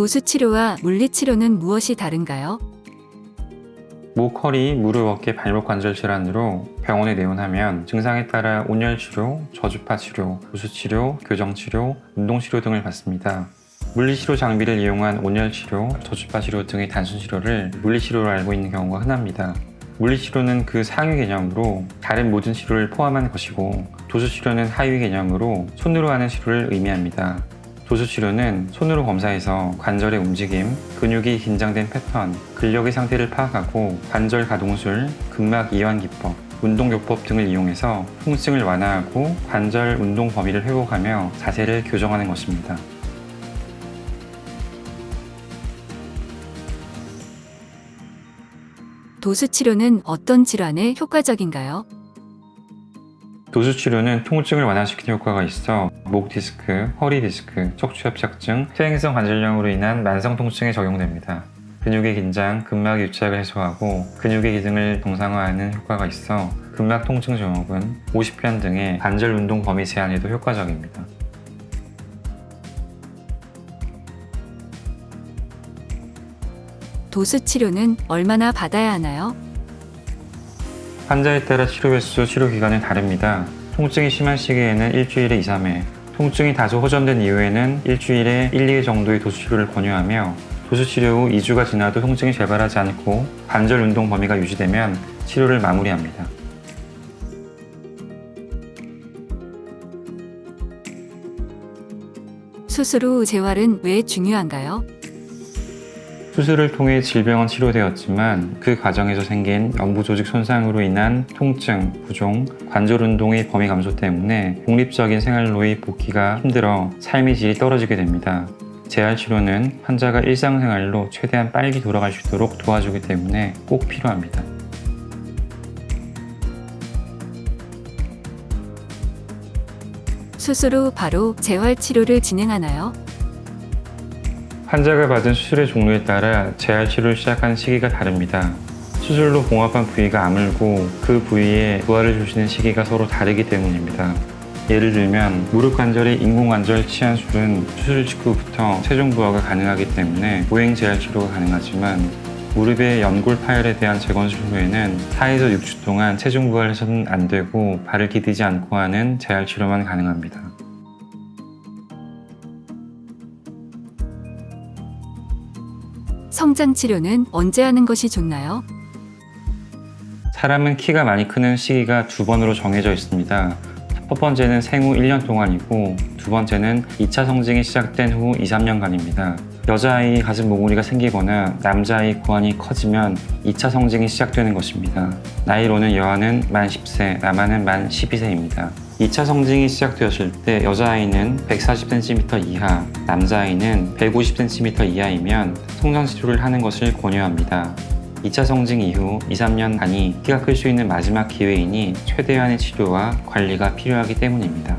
도수 치료와 물리 치료는 무엇이 다른가요? 목, 허리, 무릎, 어깨, 발목 관절 질환으로 병원에 내원하면 증상에 따라 온열 치료, 저주파 치료, 도수 치료, 교정 치료, 운동 치료 등을 받습니다. 물리 치료 장비를 이용한 온열 치료, 저주파 치료 등의 단순 치료를 물리 치료로 알고 있는 경우가 흔합니다. 물리 치료는 그 상위 개념으로 다른 모든 치료를 포함한 것이고 도수 치료는 하위 개념으로 손으로 하는 치료를 의미합니다. 도수 치료는 손으로 검사해서 관절의 움직임, 근육이 긴장된 패턴, 근력의 상태를 파악하고 관절 가동술, 근막 이완 기법, 운동요법 등을 이용해서 통증을 완화하고 관절 운동 범위를 회복하며 자세를 교정하는 것입니다. 도수 치료는 어떤 질환에 효과적인가요? 도수 치료는 통증을 완화시키는 효과가 있어 목 디스크, 허리 디스크, 척추 협착증, 퇴행성 관절염으로 인한 만성 통증에 적용됩니다. 근육의 긴장, 근막 유착을 해소하고 근육의 기능을 정상화하는 효과가 있어 근막 통증 증후군, 50편 등의 관절 운동 범위 제한에도 효과적입니다. 도수 치료는 얼마나 받아야 하나요? 환자에 따라 치료 횟수, 치료 기간은 다릅니다. 통증이 심한 시기에는 일주일에 2, 3회, 통증이 다소 호전된 이후에는 일주일에 1, 2회 정도의 도수 치료를 권유하며 도수 치료 후 2주가 지나도 통증이 재발하지 않고 관절 운동 범위가 유지되면 치료를 마무리합니다. 수술 후 재활은 왜 중요한가요? 수술을 통해 질병은 치료되었지만 그 과정에서 생긴 연부 조직 손상으로 인한 통증, 부종, 관절 운동의 범위 감소 때문에 독립적인 생활로의 복귀가 힘들어 삶의 질이 떨어지게 됩니다. 재활 치료는 환자가 일상생활로 최대한 빨리 돌아갈 수 있도록 도와주기 때문에 꼭 필요합니다. 수술 후 바로 재활 치료를 진행하나요? 환자가 받은 수술의 종류에 따라 재활 치료를 시작하는 시기가 다릅니다. 수술로 봉합한 부위가 아물고 그 부위에 부하를 주시는 시기가 서로 다르기 때문입니다. 예를 들면 무릎 관절의 인공관절 치환술은 수술 직후부터 최종 부하가 가능하기 때문에 보행 재활 치료가 가능하지만 무릎의 연골 파열에 대한 재건술 후에는 4에서 6주 동안 체중 부하를 해서는 안 되고 발을 디디지 않고 하는 재활 치료만 가능합니다. 성장 치료는 언제 하는 것이 좋나요? 사람은 키가 많이 크는 시기가 두 번으로 정해져 있습니다. 첫 번째는 생후 1년 동안이고 두 번째는 2차 성징이 시작된 후 2, 3년간입니다. 여자아이 가슴 몽우리가 생기거나 남자아이 고환이 커지면 2차 성징이 시작되는 것입니다. 나이로는 여아는 만 10세, 남아는 만 12세입니다. 2차 성징이 시작되었을 때 여자아이는 140cm 이하, 남자아이는 150cm 이하이면 성장 치료를 하는 것을 권유합니다. 2차 성징 이후 2, 3년 단위 키가 클 수 있는 마지막 기회이니 최대한의 치료와 관리가 필요하기 때문입니다.